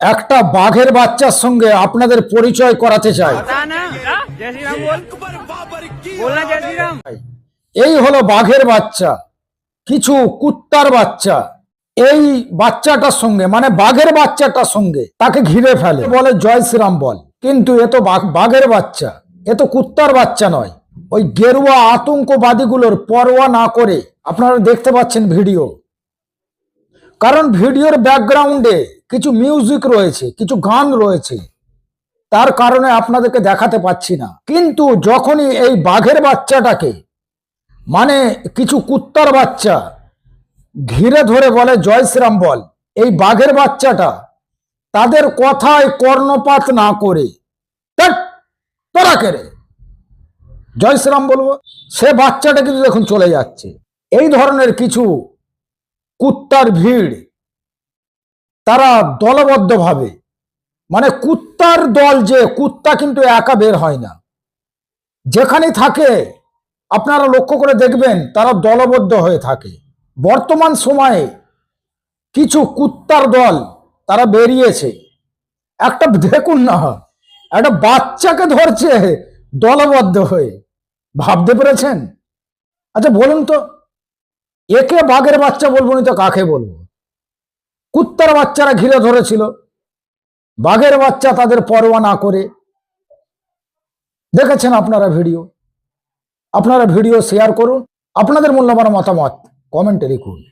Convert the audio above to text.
একটা বাঘের বাচ্চার সঙ্গে আপনাদের পরিচয় করাতে চাই। এই হলো বাঘের বাচ্চা কিছু কুত্তার বাচ্চা। এই বাচ্চাটার সঙ্গে মানে বাঘের বাচ্চাটার সঙ্গে তাকে ঘিরে ফেলে। বলে জয় শ্রীরাম বল। কিন্তু এ তো বাঘের বাচ্চা এ তো কুত্তার বাচ্চা নয়। ওই গেরুয়া আতঙ্কবাদীগুলোর পরোয়া না করে আপনারা দেখতে পাচ্ছেন ভিডিও। কারণ ভিডিওর ব্যাকগ্রাউন্ডে কিছু মিউজিক রয়েছে কিছু গান রয়েছে। তার কারণে আপনাদেরকে দেখাতে পাচ্ছি না। কিন্তু যখনই এই বাঘের বাচ্চাটাকে মানে কিছু কুত্তার বাচ্চা ঘিরে ধরে বলে জয় শ্রীরাম বল এই বাঘের বাচ্চাটা তাদের কথায় কর্ণপাত না করে "ধ্যাৎ, তোরা কেড়ে জয় শ্রীরাম বলব সে বাচ্চাটা কিন্তু দেখুন চলে যাচ্ছে। এই ধরনের কিছু কুত্তার ভিড়। তারা দলবদ্ধভাবে মানে কুত্তার দল যে, কুত্তা কিন্তু একা বের হয় না। যেখানে থাকে, আপনারা লক্ষ্য করে দেখবেন, তারা দলবদ্ধ হয়ে থাকে। বর্তমান সময়ে কিছু কুত্তার দল তারা বেরিয়েছে। একটা, দেখুন না, একটা বাচ্চাকে ধরছে দলবদ্ধ হয়ে। ভাবতে পেরেছেন? আচ্ছা বলুন তো। একে বাঘের বাচ্চা বলব নি তো কাকে বলব? কুত্তার বাচ্চারা ঘিরে ধরেছিল। বাঘের বাচ্চা তাদের পরোয়া না করে। দেখেছেন আপনারা ভিডিও? আপনারা ভিডিও শেয়ার করুন। আপনাদের মূল্যবান মতামত কমেন্টে লিখুন।